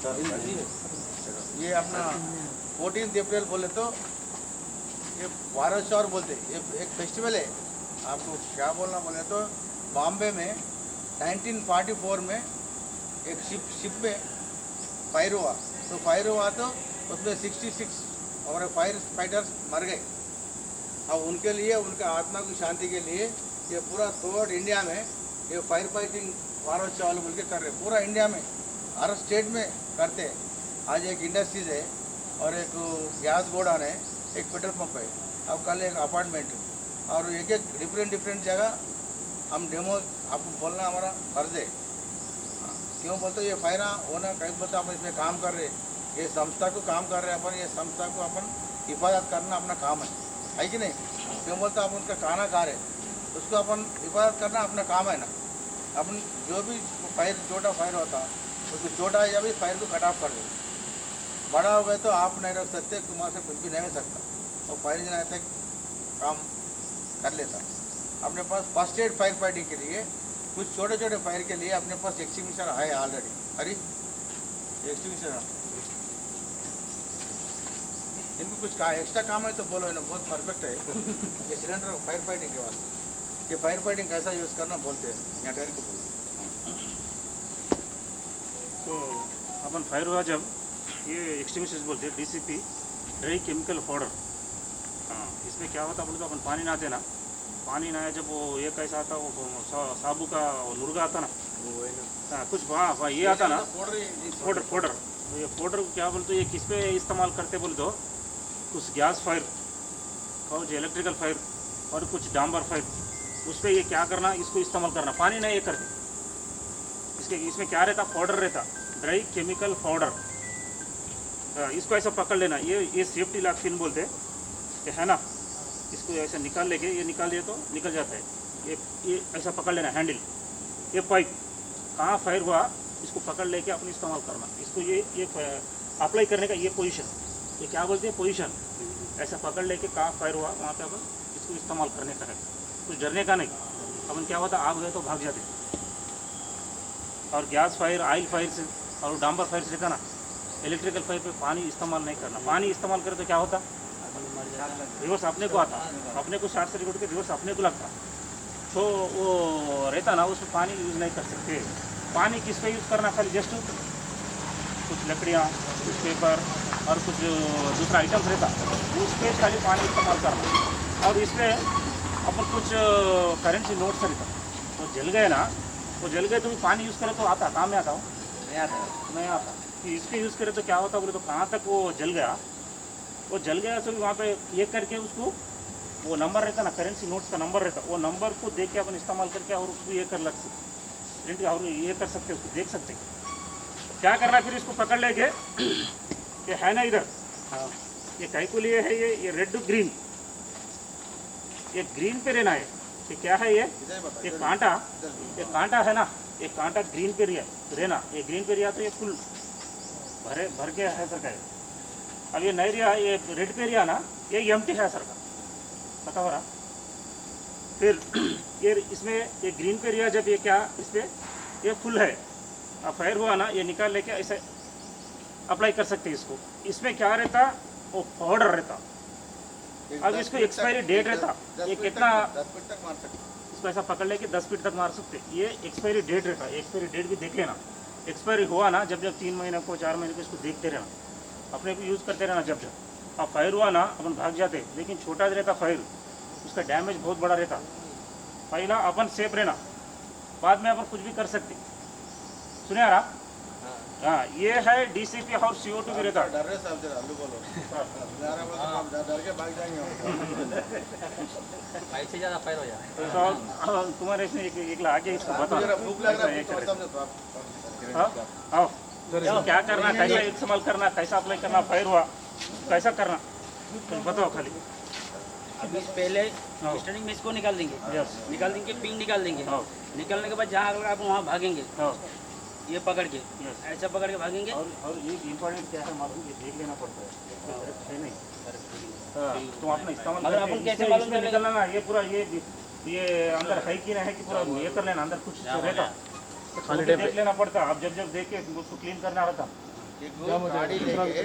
ये अपना fourteen April बोले तो ये भारत शौर बोलते, ये एक फेस्टिवल है। आपको क्या बोलना बोले तो बॉम्बे में 1944 में एक शिप शिप में फायर हुआ। तो फायर हुआ तो उसमें 66 हमारे फायर फाइटर्स मर गए। अब उनके लिए, उनके आत्मा की शांति के लिए ये पूरा थ्रू इंडिया में ये फायर फाइटिंग भारत चावल बोल के कर रहे। पूरा इंडिया में। हर स्टेट में करते हैं। आज एक इंडस्ट्रीज़ है और एक गैस गोडाउन है एक पेट्रोल पंप है। अब कल एक अपार्टमेंट और एक एक डिफरेंट डिफरेंट जगह हम डेमो आपको बोलना हमारा फ़र्ज़ है। हाँ, क्यों बोलते ये फायरा होना कहीं बोलते अपन इसमें काम कर रहे ये संस्था को काम कर रहे अपन ये संस्था को अपन हिफाजत करना अपना काम है। है कि नहीं? क्यों बोलते आप उनका खाना खा रहे उसको अपन हिफाजत करना अपना काम है ना। अपन जो भी फायर छोटा फायर होता उसको छोटा या भी फायर को कट ऑफ़ कर दो। बड़ा हो गए तो आप नहीं रख सकते तुम्हारे से कुछ भी नहीं हो सकता। और फायर इंजन आते काम कर लेता। अपने पास फ़र्स्ट एड फायर फाइटिंग के लिए, कुछ छोटे छोटे फायर के लिए अपने पास एक्सटिंग्विशर है ऑलरेडी हरी एक्सटिंग्विशर इनको कुछ का एक्स्ट्रा काम है तो बोलो ना बहुत परफेक्ट है। ये सिलेंडर फायर फाइटिंग के वास्ते। ये फायर फाइटिंग कैसा यूज़ करना बोलते हैं यहाँ डैडी को बोलो तो अपन फायर हुआ जब ये एक्सटिंग्विशर्स बोलते हैं डीसीपी ड्राई केमिकल पाउडर हाँ इसमें क्या होता बोले तो अपन पानी ना। देना पानी ना जब वो ये कैसा आता वो सा- साबु का वो मुर्गा आता ना। हाँ कुछ हाँ हाँ, ये आता ना। पाउडर पाउडर तो ये पाउडर को क्या बोलते ये किस पे इस्तेमाल करते बोले तो कुछ गैस फायर कुछ इलेक्ट्रिकल फायर और कुछ डांबर फायर उस पर ये क्या करना इसको इस्तेमाल करना। पानी नहीं ये करते। इसके इसमें क्या रहता? पाउडर रहता। ड्राई केमिकल पाउडर इसको ऐसा पकड़ लेना। ये ये सेफ्टी लॉक पिन बोलते हैं। है ना? इसको ऐसा निकाल लेके, ये निकाल दिए तो निकल जाता है। ये ये ऐसा पकड़ लेना हैंडल ये पाइप कहाँ फायर हुआ, इसको पकड़ लेके अपने इस्तेमाल करना। इसको ये ये अप्लाई करने का ये पोजीशन ये क्या बोलते हैं? पोजीशन ऐसा पकड़ लेके कहाँ फायर हुआ, वहाँ पे अपन इसको इस्तेमाल करने का है। कुछ डरने का नहीं। अपन क्या होता आग गए तो भाग जाते और गैस फायर ऑयल फायर से और डांबर फायर से ना इलेक्ट्रिकल फायर पे पानी इस्तेमाल नहीं करना। पानी इस्तेमाल करे तो क्या होता? रिवर्स अपने को आता। अपने को शॉर्ट सर्किट के रिवर्स अपने को लगता। तो वो रहता ना, उसमें पानी यूज़ नहीं कर सकते। पानी किस पे यूज़ करना? खाली जस्ट कुछ लकड़ियाँ, कुछ पेपर और कुछ दूसरा आइटम्स रहता। उस पर खाली पानी इस्तेमाल करना। और इसमें अपन कुछ करेंसी नोट्स रहता। तो जल गए ना वो जल गए तो भी पानी यूज़ करे तो आता। काम में आता हो। इसके यूज़ करे तो क्या होता बोले तो कहाँ तक वो जल गया? वो जल गया तो भी वहाँ पे ये करके उसको वो नंबर रहता ना करेंसी नोट्स का नंबर रहता वो नंबर को देख के अपन इस्तेमाल करके और उसको ये कर लग सकते प्रिंट और ये कर सकते उसको देख सकते क्या करना फिर इसको पकड़ लेके ये है ना इधर? हाँ। ये कई को लिए है ये ये रेड ग्रीन ये ग्रीन पे रहना है। ये क्या है ये? ये कांटा। ये कांटा है ना? ये कांटा ग्रीन पे रिया रहना ये ग्रीन पे रिया तो ये फुल भरे भर के है सर का अब ये नहीं रिया, ये रेड पे रिया ना? ये एम है सर का पता हो रहा? फिर ये इसमें ये ग्रीन पे रिया जब ये क्या इस पे? ये फुल है। अब फायर हुआ ना, ये निकाल लेके ऐसे अप्लाई कर सकते इसको। इसमें क्या रहता? वो पाउडर रहता। अब इसको expiry date रहता। ये कितना- दस मिनट तक मार सकते। इसको ऐसा पकड़ लेके दस फीट तक मार सकते। ये एक्सपायरी डेट रहता है एक्सपायरी डेट भी देख लेना। एक्सपायरी हुआ ना जब जब तीन महीने को चार महीने को इसको देखते रहना। अपने को यूज़ करते रहना जब जब। अब फायर हुआ ना अपन भाग जाते लेकिन छोटा रहता फायर उसका डैमेज बहुत बड़ा रहता। पहला अपन सेफ़ रहना। बाद में अपन कुछ भी कर सकते। सुने आ रहा हाँ ये है डीसीपी और सीओ टू भी रहता डर रहे साहब जरा अल्लू बोलो। डर बोलो तो हम डर- डर के भाग जाएँगे से ज़्यादा फायर हो जाए तो तुम्हारे इसमें एक एक आगे इसको आपको बता जरा भूख लग रहा है आओ। क्या करना कैसा इस्तेमाल करना कैसा अप्लाई करना फायर हुआ कैसा करना? बताओ खाली। अभी पहले। स्टार्टिंग में इसको निकाल देंगे। यस निकाल देंगे पिन निकाल देंगे। हाँ। निकालने के बाद जहाँ अगर आप वहाँ भागेंगे। हाँ। ये पकड़ के ऐसा पकड़ के भागेंगे? और और ये इम्पोर्टेंट क्या है मालूम? ये देख लेना पड़ता है। है। नहीं। हाँ, तुम अपना इस्तेमाल अगर अपन कैसे मालूम चलेगा? निकलना ना ये पूरा ये ये अंदर है कि नहीं है कि पूरा ये कर लेना अंदर कुछ रहता। तो खोल देख लेना पड़ता। अब जब जब देख के उसको क्लीन करना रहता। एक गाड़ी लेके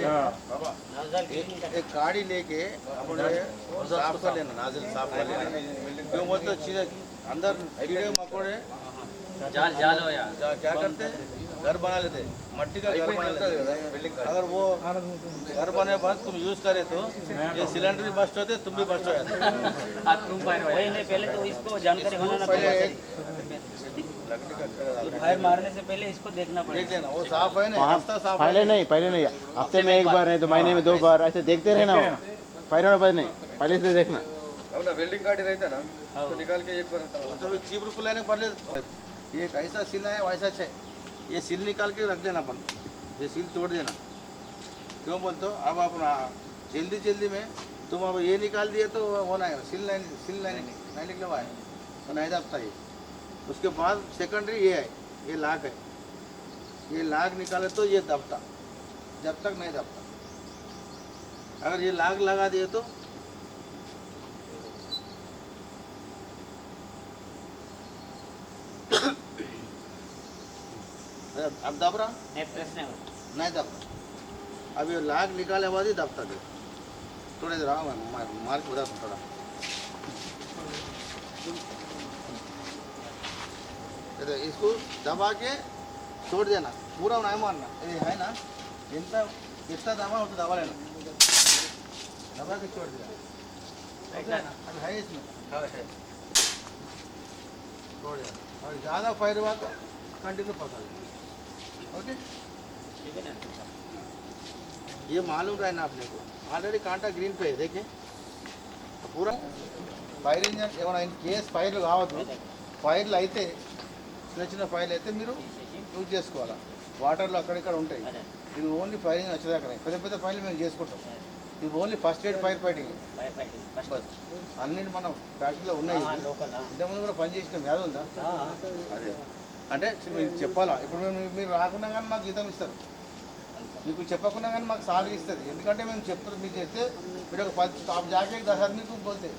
एक, एक गाड़ी लेके अपने साफ़ कर लेना नाजिल साफ़ कर लेना। क्यों हो, चीज़ें अंदर कीड़े मकोड़े जाल जाल हो यार क्या क्या करते हैं? घर बना लेते मट्टी का घर बना लेते अगर वो घर बने के बाद तुम यूज़ करे तो। ये सिलेंडर भी बस्ट होते तुम भी बस्ट हो जाते। आप तुम फायर वही नहीं पहले तो इसको जानकारी होना ना पहले। फायर मारने से पहले इसको देखना पड़ेगा। वो साफ़ है ना साफ़ पहले नहीं पहले नहीं। हफ़्ते में एक बार नहीं तो महीने में दो बार। ऐसे देखते रहना हो। पहले पहले नहीं पहले से देखना। अपना वेल्डिंग गाड़ी रहता ना तो निकाल के एक बार तो चीप रुपये लेने पड़े ये कैसा सिल है वैसा है ये सिल निकाल के रख देना अपन। ये सिल तोड़ देना। क्यों बोलते हो? अब अपना जल्दी जल्दी में तुम अब ये निकाल दिए तो होना है सिल नहीं सिल नहीं नहीं निकले हुआ है। तो नहीं दबता ये। उसके बाद सेकेंडरी ये है। ये लाख है। ये लाख निकाले तो ये दबता। जब तक नहीं दबता। अगर ये लाख लगा दिए तो अब दब रहा नहीं प्रेस नहीं होता। नहीं दबता अब ये लाग निकाले बाद ही दबता दे। थोड़े देर आओ मार मार के बता थोड़ा। देखो, इसको दबा के छोड़ देना। पूरा नहीं मारना। ये है ना जितना जितना दबा उतना दबा लेना। दबा के छोड़ देना। अब है इसमें। छोड़ देना। और ज़्यादा फायर हुआ तो कंटिन्यू पकड़ लेना। ओके ठीक है ना ये मालूम रहा है ना अपने को ఆల్రెడీ కాంటా గ్రీన్ పే దేకే పూరా ఫైర్ ఇంజన్ ఏమైనా ఇన్ కేస్ ఫైర్లు కావద్దు ఫైర్లు అయితే చిన్న చిన్న ఫైర్లు అయితే మీరు యూజ్ చేసుకోవాలా వాటర్లో అక్కడిక్కడ ఉంటాయి ఇది ఓన్లీ ఫైర్ ఇంజన్ వచ్చేదాకా పెద్ద పెద్ద ఫైర్లు మేము చేసుకుంటాం ఇది only first aid fire fighting fire fighting first bus అన్నింటి మనం ఫ్యాక్టరీలో ఉన్నాయి हाँ लोकल हाँ ఇంతకుముందు కూడా పని చేసినాం యాద ఉందా हाँ అదే అంటే మీరు చెప్పాలా ఇప్పుడు మేము మీరు రాకుండా కానీ మాకు జీతం ఇస్తారు మీకు చెప్పకుండా కానీ మాకు సాలరీ ఇస్తుంది ఎందుకంటే మేము చెప్తారు మీకు చెప్తే మీరు ఒక పది आप जाके दस आदमी को बोलते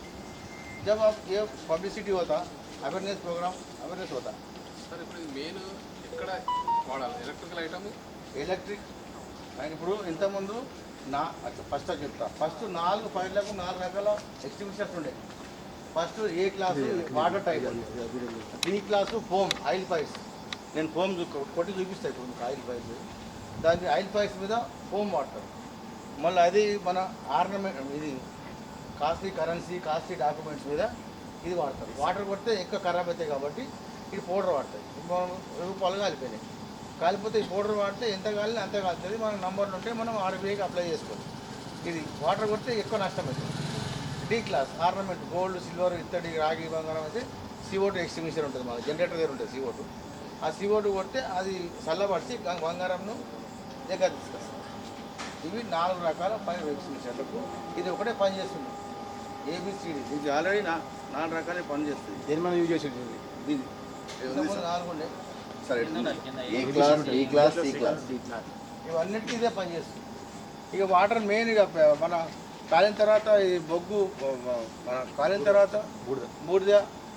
जब आप ये पब्लिसिटी होता अवेयरनेस प्रोग्राम अवेयरनेस होता సార్ ఇప్పుడు మెయిన్ ఎక్కడ వాడాలి ఎలక్ట్రికల్ ఐటమ్ ఎలక్ట్రిక్ అండ్ ఇప్పుడు ఇంతకుముందు నా ఫస్ట్ చెప్తా ఫస్ట్ నాలుగు ఫైర్లకు నాలుగు రకాల ఎక్స్టింగ్విషర్స్ ఉండే First A class water type B class foam oil pipes నేను ఫోమ్ కొట్టి చూపిస్తాను ఇప్పుడు మీకు ఆయిల్ పైప్స్ దాని ఆయిల్ పైప్స్ మీద ఫోమ్ వాడతారు మళ్ళీ అది మన ఆర్నమెంట్ ఇది కాస్ట్లీ కరెన్సీ కాస్ట్లీ డాక్యుమెంట్స్ మీద ఇది వాడతారు. వాటర్ కొడితే ఎక్కువ ఖరాబ్ అవుతాయి కాబట్టి ఇది పౌడర్ వాడతాయి. రూపాయలు కాలిపోయినాయి. కాలిపోతే ఈ పౌడర్ వాడితే ఎంత కాలినా అంతే కాలుతుంది. మన నంబర్లు ఉంటే మనం ఆర్బీఐకి అప్లై చేసుకోవచ్చు. ఇది వాటర్ కొడితే ఎక్కువ నష్టం అవుతుంది. D class ornament gold silver ఇత్తడి రాగి బంగారం అయితే సిఓ టూ ఎక్స్టింగ్విషర్ ఉంటుంది మన జనరేటర్ దగ్గర ఉంటుంది సిఓ టూ ఆ సిఓ టూ కొడితే అది చల్లబడిచి బంగారంను దగ్గర తీసుకొస్తుంది ఇవి నాలుగు రకాల ఫైర్ ఎక్స్టింగ్విషర్లకు ఇది ఒకటే పని చేస్తుంది. ఏబిసిడి ఇది ఆల్రెడీ నా నాలుగు రకాలే పని చేస్తుంది. దేని మనం యూజ్ చేసేది ఇది? నాలుగు ఉండే. A class E class C class ఇవన్నిటికీ ఇదే పని చేస్తుంది. ఇక వాటర్ మెయిన్ ఇక మన కాలిన తర్వాత ఈ బొగ్గు మన కాలిన తర్వాత బూడిద బూడిద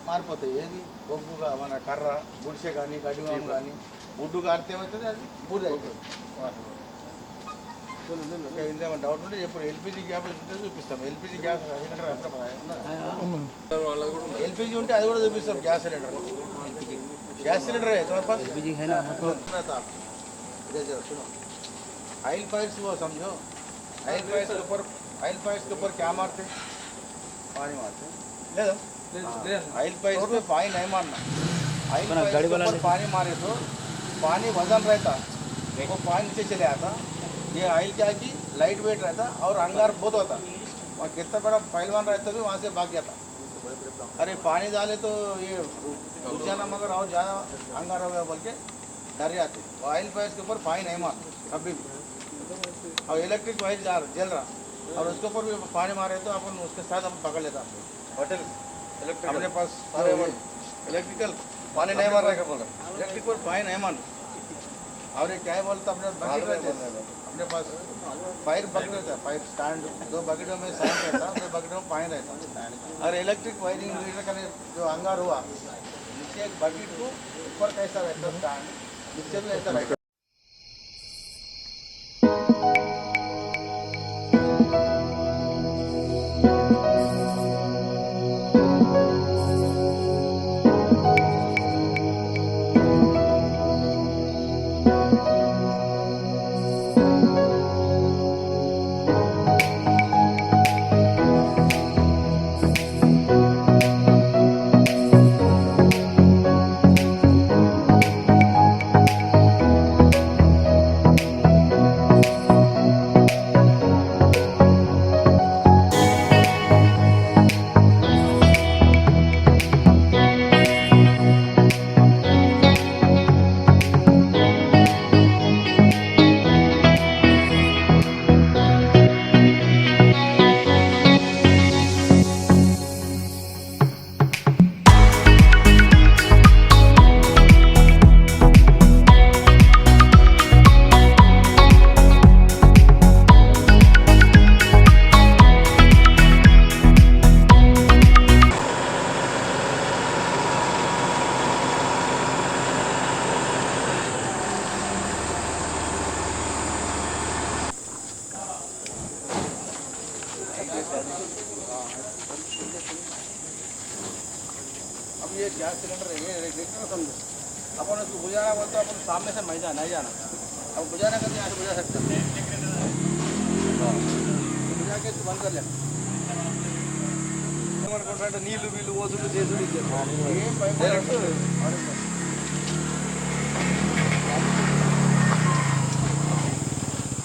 మారిపోతాయి ఏది బొగ్గుగా మన కర్ర గుడిసె కానీ గడివాము కానీ ఉడ్డు కారితే ఏమవుతుంది అది బూడిద అయిపోతుంది వాటర్ ఇంకా ఇంకేమైనా డౌట్ ఉంటే ఇప్పుడు ఎల్పిజి గ్యాస్ ఉంటే చూపిస్తాం ఎల్పిజి గ్యాస్ సిలిండర్ ఎల్పిజి ఉంటే అది కూడా చూపిస్తాం గ్యాస్ సిలిండర్ गैस सिलेंडर है तुम्हारे पास एलपीजी है ना सुना था इधर जरा सुनो ऑयल पाइप्स वो समझो ऑयल पाइप्स के ऊपर ऑयल पाइप्स के ऊपर क्या मारते पानी मारते ले दो। ऑयल पाइप्स पे पानी नहीं मारना। ऑयल पाइप्स के ऊपर पानी मारे तो पानी वज़न रहता। वो पानी नीचे चले आता। ये ऑयल क्या की लाइट वेट रहता और अंगार बहुत होता। वहाँ कितना बड़ा पहलवान रहता भी वहाँ से भाग जाता। अरे पानी डाले तो ये जाना मगर और ज़्यादा अंगार हो गया बोल के डर जाते। ऑयल पाइप के ऊपर पानी नहीं मारते। कभी भी। और इलेक्ट्रिक वाइल जा रहा जल रहा। और उसके ऊपर भी पानी मारे तो अपन उसके साथ अपन पकड़ लेता होटल अपने पास सारे इलेक्ट्रिकल पानी नहीं मार रहा बोल रहा इलेक्ट्रिक पर पानी नहीं मार और ये क्या है बोलते अपने बकेट रहते हैं। अपने पास फायर बकेट रहता है फायर स्टैंड दो बकेटों में स्टैंड रहता है दो बकेटों में पानी रहता। है और इलेक्ट्रिक वायरिंग मीटर का जो अंगार हुआ नीचे एक बकेट को ऊपर कैसा रहता है स्टैंड नीचे भी ऐसा रहता। सिलेंडर है ये देखते हो समझो अपन उसको बुझाना बोलते हो अपन सामने से नहीं जाना नहीं जाना अब बुझाना करके यहाँ से बुझा सकते हो बुझा के इसको बंद कर ले ఏమనుకుంటారంటే నీళ్లు వీళ్ళు వసూలు చేసుడు ఇచ్చారు ఏం భయపడద్దు.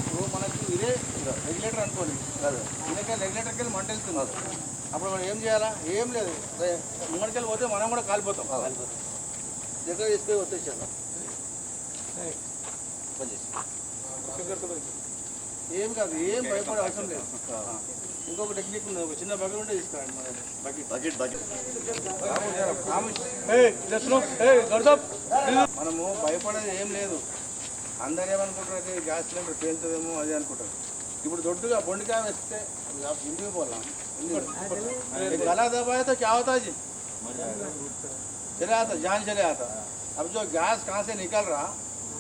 ఇప్పుడు మనకి ఇదే రెగ్యులేటర్ అనుకోండి దీనికే రెగ్యులేటర్కి వెళ్ళి మంట వెళ్తుంది అప్పుడు మనం ఏం చేయాలా? ఏం లేదు. ముంగడికెళ్ళి పోతే మనం కూడా కాలిపోతాం. కాలిపోతాం. దగ్గర తీసుకొని వచ్చేసాను ఏం కాదు ఏం భయపడే అవసరం లేదు. ఇంకొక టెక్నిక్ ఉంది. ఒక చిన్న బకెట్ ఉంటే తీసుకురండి బకెట్. మనము భయపడేది ఏం లేదు. అందరు ఏమనుకుంటారు గ్యాస్ సిలిండర్ పేలుతుందేమో అదే అనుకుంటారు. ఇప్పుడు దొడ్డుగా బొండికాయ వేస్తే ఇంటికి పోలాం. गला दबाए तो क्या होता जी? चले आता जान चले आता। अब जो गैस कहाँ से निकल रहा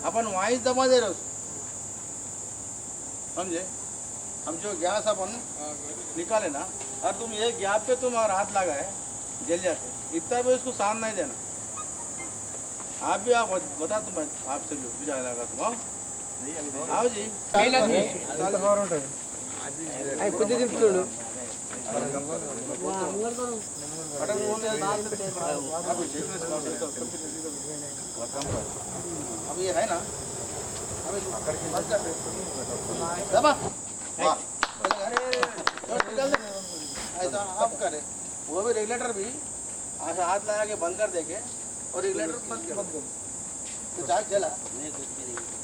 अपन वहीं दबा दे रहे उसको। समझे? हम जो गैस अपन निकाले ना और तुम एक गैप पे तुम और हाथ लगाए जल जाते। इतना भी उसको साथ नहीं देना। आप भी आप बता तो तुम आपसे जो विचार लगा तुम आओ। आओ जी। कुछ दिन अभी है ना अरे ऐसा आप करें वो भी रेगुलेटर भी हाथ लगा के बंद कर देंगे। और रेगुलेटर बंद कर। बंद कर तो चार्ज चला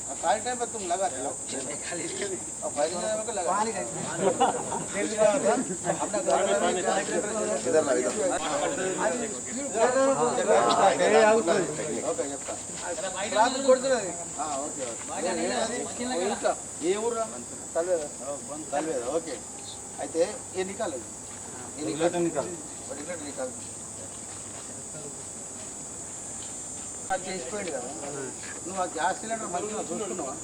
अब खाली टाइम पे तुम लगा दो अब खाली टाइम पे लगा अपना घर में भी इधर ना इधर ఓకే చెప్తా రాత్రి కొడుతున్నది ఆ, ఓకే ఓకే ఓ, ఇంకా ఏ ఊరు కల్వేద కల్వేద ఓకే అయితే ఏ నికాలు ఏ నికాలు నికాలు అది చేసిపోయాడు కదా. నువ్వు ఆ గ్యాస్ సిలిండర్ మళ్ళీ చూసుకున్నావా?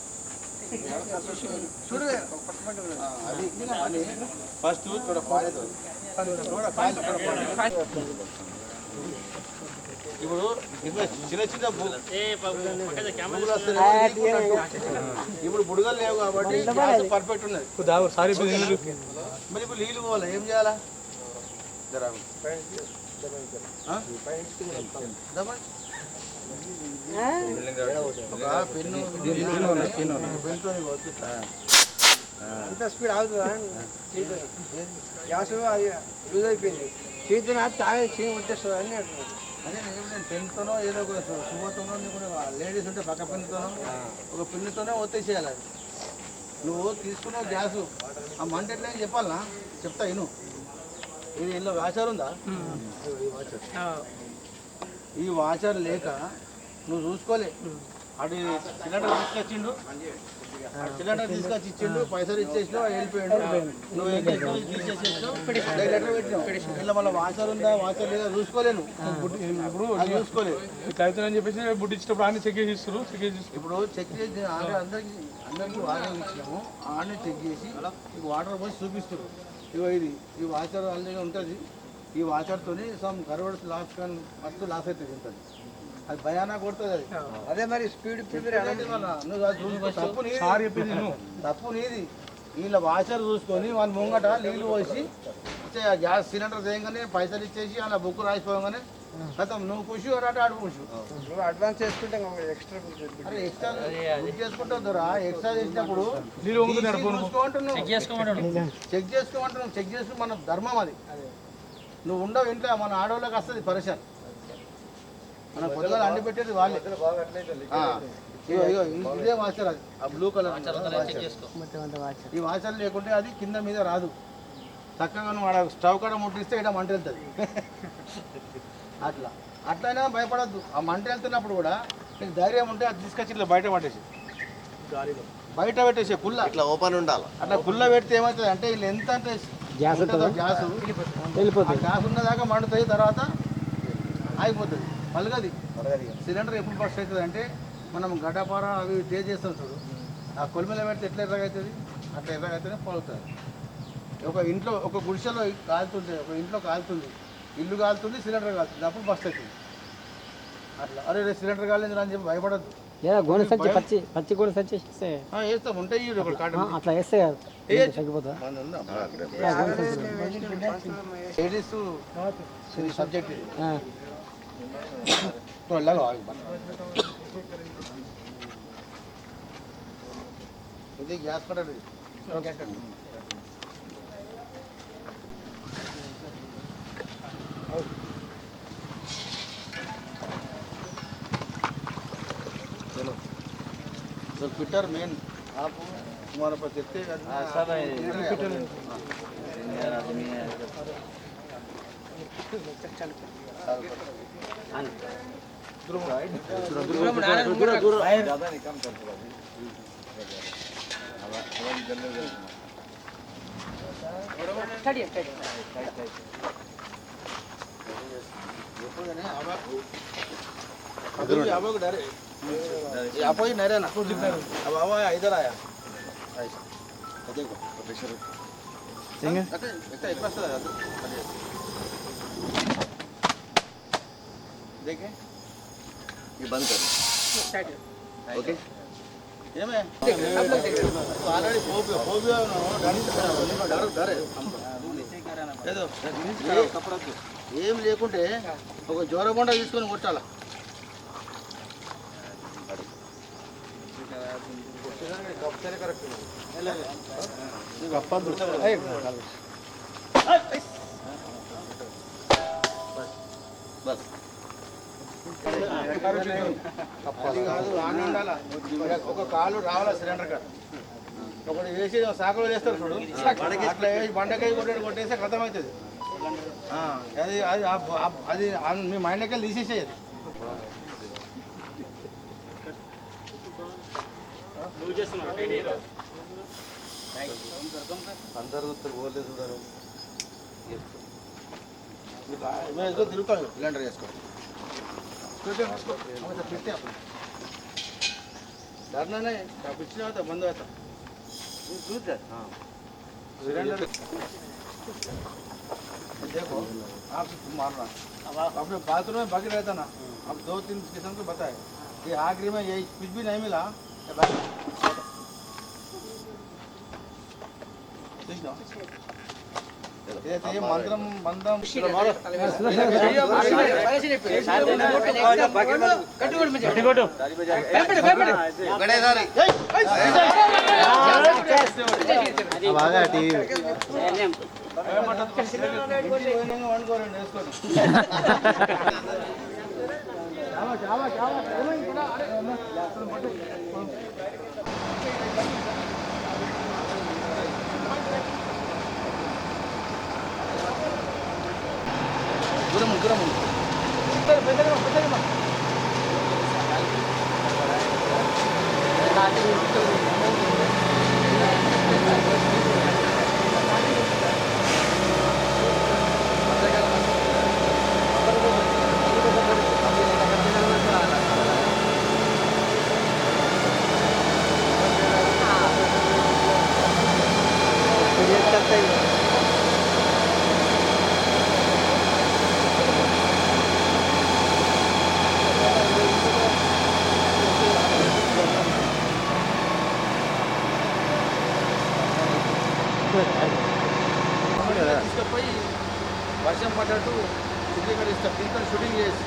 చూడు అది ఫస్ట్ చూడ పాలేదు ఇప్పుడు చిన్న చిన్న. ఇప్పుడు బుడగలు లేవు కాబట్టి పర్ఫెక్ట్ ఉన్నది. మరి ఇప్పుడు నీళ్ళు పోవాలి ఏం చేయాలా? జరా ఇంత స్పీడ్ ఆగుతుందా గ్యాస్ అది లూజ్ అయిపోయింది చేతితో తాగే చేయి వచ్చేస్తుంది అని అంటున్నాను అదే నేను పెన్తోనో ఏదో ఒక నీకు లేడీస్ ఉంటే పక్క పెన్నుతోనో ఒక పెన్నుతోనే ఒత్తేసేయాలి అది నువ్వు తీసుకున్నావు గ్యాస్ ఆ. మంట ఎట్లా చెప్పాలనా చెప్తా ఇను ఇది ఇంట్లో వాచర్ ఉందా వాచర్ ఈ వాచర్ లేక నువ్వు చూసుకోలే. అటు సిలిండర్ తీసుకొచ్చిండు. సిలిండర్ తీసుకొచ్చి ఇచ్చిండు పైసలు ఇచ్చేసినావు వెళ్ళిపోయాడు. నువ్వు లెటర్ పెట్టినావు. ఇలా మళ్ళీ వాచర్ ఉందా? వాచర్ లేదా? చూసుకోలేను ఇప్పుడు చూసుకోలేదు ఇట్లా అవుతుందని చెప్పేసి బుట్టించేటప్పుడు అన్ని చెక్ చేసి ఇస్తారు చెక్ చేసి. ఇప్పుడు చెక్ చేసి ఆడ అందరికి అందరికి వాటర్ ఇచ్చినాము. ఆడనే చెక్ చేసి వాటర్ పోసి చూపిస్తారు ఇగో ఇది. ఈ వాచర్ ఆల్రెడీ ఉంటుంది. ఈ వాచర్తోని సమ్ గర్వడ్స్ లాస్ కానీ మస్తు లాస్ అవుతుంది ఉంటుంది అది భయానా కొడుతుంది అది. అదే మరి స్పీడ్. తప్పు తప్పు నీది. వీళ్ళ వాచర్ చూసుకొని వాళ్ళ ముంగట నీళ్ళు పోసి గ్యాస్ సిలిండర్ చేయగానే పైసలు ఇచ్చేసి అలా బుక్ రాసిపోగానే గతం నువ్వు ఖుషి అంటే ఆడు ఖుషి నువ్వు అడ్వాన్స్ చేసుకుంటే ఎక్స్ట్రా అరే ఎక్స్ట్రా బుక్ చేసుకుంటావు దొరా. ఎక్స్ట్రా చేసినప్పుడు తీసి చూసుకోమంటున్నావు. చెక్ చేసుకోమంటున్నావు. చెక్ చేసుకుని మన ధర్మం అది. నువ్వు ఉండవు ఇంట్లో మన ఆడవాళ్ళకి వస్తుంది పరిశాన్ మన పొద్దుగా అండి పెట్టేది వాళ్ళే. ఇగో ఇగో ఇదే వాచర్ అది. ఆ బ్లూ కలర్ ఈ వాచర్ లేకుంటే అది కింద మీద రాదు. చక్కగా నువ్వు ఆడ స్టవ్ కాడ ముట్టిస్తే ఇక్కడ మంట వెళ్తుంది. అట్లా. అట్లయినా భయపడద్దు. ఆ మంట వెళ్తున్నప్పుడు కూడా నీకు ధైర్యం ఉంటే అది తీసుకొచ్చి ఇట్లా బయట పట్టేసి బయట పెట్టేసే పుల్ల ఇట్లా ఓపెన్ ఉండాలి. అట్లా పుల్ల పెడితే ఏమవుతుంది అంటే వీళ్ళు ఎంత అంటే గ్యాస్ గ్యాస్? వెళ్ళిపోతుంది. గ్యాస్ ఉన్నదాకా మండుతుంది తర్వాత ఆగిపోతుంది. పలగది. సిలిండర్ ఎప్పుడు ఫస్ట్ అవుతుంది అంటే మనం గడ్డపార అవి టే చేస్తాం చూడు. ఆ కొలిమిలో పెడితే ఎట్లా ఎర్రగా అవుతుంది అట్లా ఎర్రగా అయితేనే పలుకుతుంది. ఒక ఇంట్లో ఒక గుడిసెలో కాలుతుంది ఒక ఇంట్లో కాలుతుంది. ఇల్లు కాలుతుంది సిలిండర్ కాలుతుంది. అప్పుడు బస్ట్ అవుతుంది. అట్లా. అరే సిలిండర్ కాలేదు అని చెప్పి భయపడద్దు. లేదా గోనె సంచి పచ్చి పచ్చి గోనె సంచి ఇస్తే. అట్లా వేస్తే తగ్గిపోతా. ఇది గ్యాస్ పడాలి రిపీటర్ మెయిన్ आप तुम्हारे पास देखते हैं? हाँ, सब है। रिपीटर मेरा आदमी है। ध्रुव ध्रुव ध्रुव ध्रुव ज़्यादा नहीं कम कर थोड़ा हवा हवा जल्दी जल्दी ठड़िए ठड़िए ಅದ್ರ ಯಾವಾಗ ಡೈರೆಕ್ಟ್ आप ही नहीं रहना अब हवा इधर आया ऐसा देखो प्रेशर सिंग अटे इतना इतना सा लगा दो देखें ये बंद कर ओके ఏమే ఆల్రెడీ ఫోబియా ఫోబియా డర్ డర్ ఏదో ఏ- ఏం లేకుంటే ఒక జ్వర బొండ తీసుకొని కొట్టాల ఒక కాలు రావాలా సిలిండర్ కాదు ఒకటి వేసి సాకులు చేస్తారు చూడు అట్లా వేసి బండకాయ కొట్టేది కొట్టేస్తే ఖతం అవుతుంది అది అది అది మీ మైండ్కి వెళ్ళి తీసేసేది అందరూ చూడరు మేము తిరుగుతాం సిలిండర్ వేసుకో फिरते आपण डरना नहीं कुछ नहीं होता बंद होता सिलेंडर देखो आप मारना अब अपने बाथरूम में बाकी रहता ना अब दो तीन किस्म के बताए ये आखिरी में यही कुछ भी नहीं मिला మంత్రం మంత్రం బాగా టీవీ వండుకోరండి వేసుకోండి దూరం దూరం. పెద్దగా, పెద్దగా, పెద్దగా. తీసుకుపోయి వర్షం పడ్డట్టు చిత్రీకరిస్తారు దీంతో షూటింగ్ చేసి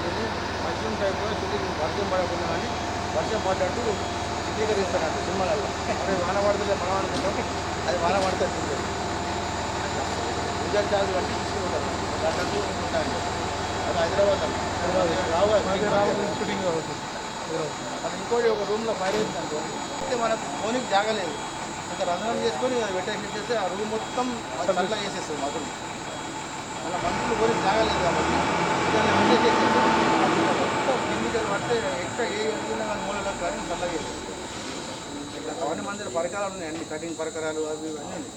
ఇది వర్షం టైంలో షూటింగ్ వర్షం పడకుండా కానీ వర్షం పడ్డట్టు చిత్రీకరిస్తారంట సినిమాలలో అదే వాన పడుతుంది మనం అనుకుంటాం అది వాన పడుతుంది రిజల్ట్ ఛార్జ్ కట్టి తీసుకుంటారు గంటకు ఉంటాయి అది హైదరాబాద్ రావు షూటింగ్ అది ఇంకోటి ఒక రూమ్లో ఫైర్ అయింది అయితే మనకు ఫోన్కి జాగలేదు ఇంకా రంధ్రం చేసుకొని వెంటనే చేస్తే ఆ రూమ్ మొత్తం చల్ల చేసేస్తుంది మొత్తం అలా మనుషులు ఫోన్కి జాగలేదు కాబట్టి దాన్ని అన్నీ చేసేసి మొత్తం కెమికల్ పడితే ఎక్కడ ఏ ఎదిగినా కానీ మూలలో కానీ చల్లగా చేసేస్తుంది ఇట్లా అవన్నీ మంది పరికరాలు ఉన్నాయి అన్ని కటింగ్ పరికరాలు అవి ఇవన్నీ ఉన్నాయి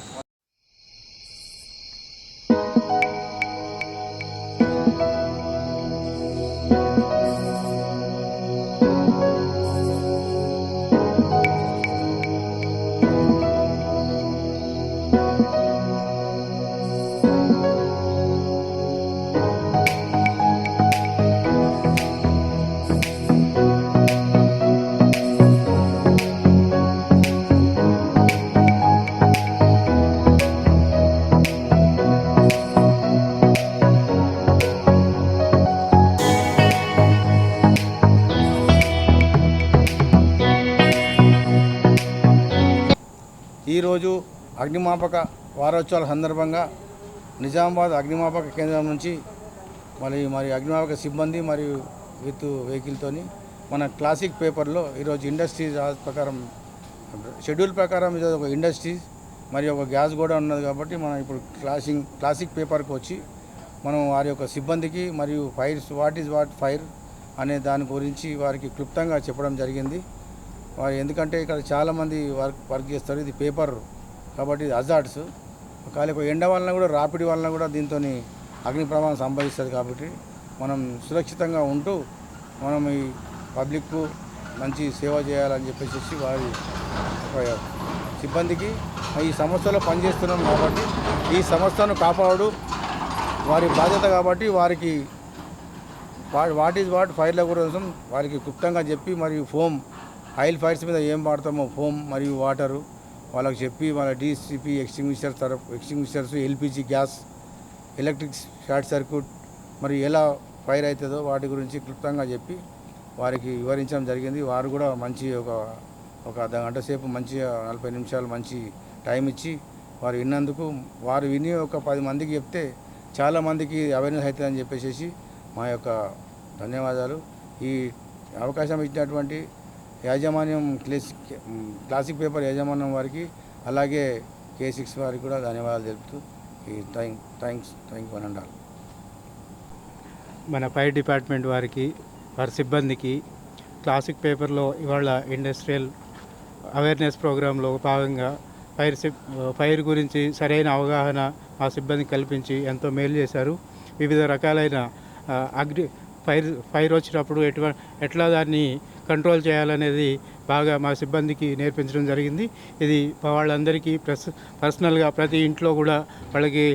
ఈరోజు అగ్నిమాపక వారోత్సవాల సందర్భంగా నిజామాబాద్ అగ్నిమాపక కేంద్రం నుంచి మరి మరి అగ్నిమాపక సిబ్బంది మరియు విత్ వెహికల్తోని మన క్లాసిక్ పేపర్లో ఈరోజు ఇండస్ట్రీస్ ప్రకారం షెడ్యూల్ ప్రకారం ఇది ఒక ఇండస్ట్రీస్ మరి ఒక గ్యాస్ కూడా ఉన్నది కాబట్టి మనం ఇప్పుడు క్లాసింగ్ క్లాసిక్ పేపర్కి వచ్చి మనం వారి యొక్క సిబ్బందికి మరియు fires what is what fire అనే దాని గురించి వారికి క్లుప్తంగా చెప్పడం జరిగింది. వారు ఎందుకంటే ఇక్కడ చాలామంది వర్క్ వర్క్ చేస్తారు. ఇది పేపర్ కాబట్టి ఇది అజార్ట్స్ కానీ ఎండ వలన కూడా రాపిడి వలన కూడా దీంతో అగ్ని ప్రమాదం సంభవిస్తుంది కాబట్టి మనం సురక్షితంగా ఉంటూ మనం ఈ పబ్లిక్కు మంచి సేవ చేయాలని చెప్పేసి వారి సిబ్బందికి ఈ సంస్థలో పనిచేస్తున్నాం కాబట్టి ఈ సంస్థను కాపాడు. వారి బాధ్యత కాబట్టి వారికి వా- వాట్ ఈజ్ వాట్ ఫైర్ల కోసం వారికి క్లుప్తంగా చెప్పి మరియు ఫోమ్ ఆయిల్ ఫైర్స్ మీద ఏం వాడతామో ఫోమ్ మరియు వాటరు వాళ్ళకి చెప్పి వాళ్ళ డీసీపీ ఎక్స్టింగ్విషర్ తరఫు extinguishers LPG gas electric short circuit మరి ఎలా ఫైర్ అవుతుందో వాటి గురించి క్లుప్తంగా చెప్పి వారికి వివరించడం జరిగింది. వారు కూడా మంచి ఒక ఒక అర్ధ గంట సేపు మంచిగా నలభై నిమిషాలు మంచి టైం ఇచ్చి వారు విన్నందుకు వారు విని ఒక పది మందికి చెప్తే చాలా మందికి అవేర్నెస్ అవుతుందని చెప్పేసి మా యొక్క ధన్యవాదాలు. ఈ అవకాశం ఇచ్చినటువంటి యాజమాన్యం క్లాసిక్ క్లాసిక్ పేపర్ యాజమాన్యం వారికి అలాగే కే సిక్స్ వారికి కూడా ధన్యవాదాలు తెలుపుతూ ఈ thank thanks thank one and మన ఫైర్ డిపార్ట్మెంట్ వారికి వారి సిబ్బందికి క్లాసిక్ పేపర్లో ఇవాళ ఇండస్ట్రియల్ అవేర్నెస్ ప్రోగ్రాంలో భాగంగా ఫైర్ సిబ్ ఫైర్ గురించి సరైన అవగాహన మా సిబ్బందికి కల్పించి ఎంతో మేలు చేశారు. వివిధ రకాలైన అగ్ని ఫైర్ ఫైర్ వచ్చినప్పుడు ఎటువంటి ఎట్లా దాన్ని కంట్రోల్ చేయాలనేది బాగా మా సిబ్బందికి నేర్పించడం జరిగింది. ఇది వాళ్ళందరికీ ప్రస్ పర్సనల్గా ప్రతి ఇంట్లో కూడా వాళ్ళకి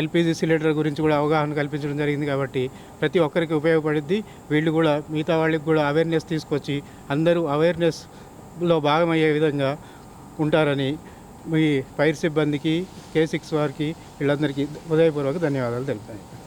ఎల్పిజి సిలిండర్ గురించి కూడా అవగాహన కల్పించడం జరిగింది కాబట్టి ప్రతి ఒక్కరికి ఉపయోగపడుద్ది. వీళ్ళు కూడా మిగతా వాళ్ళకి కూడా అవేర్నెస్ తీసుకొచ్చి అందరూ అవేర్నెస్లో భాగమయ్యే విధంగా ఉంటారని మీ ఫైర్ సిబ్బందికి కే సిక్స్ వారికి వీళ్ళందరికీ హృదయపూర్వక ధన్యవాదాలు తెలుపుతాను.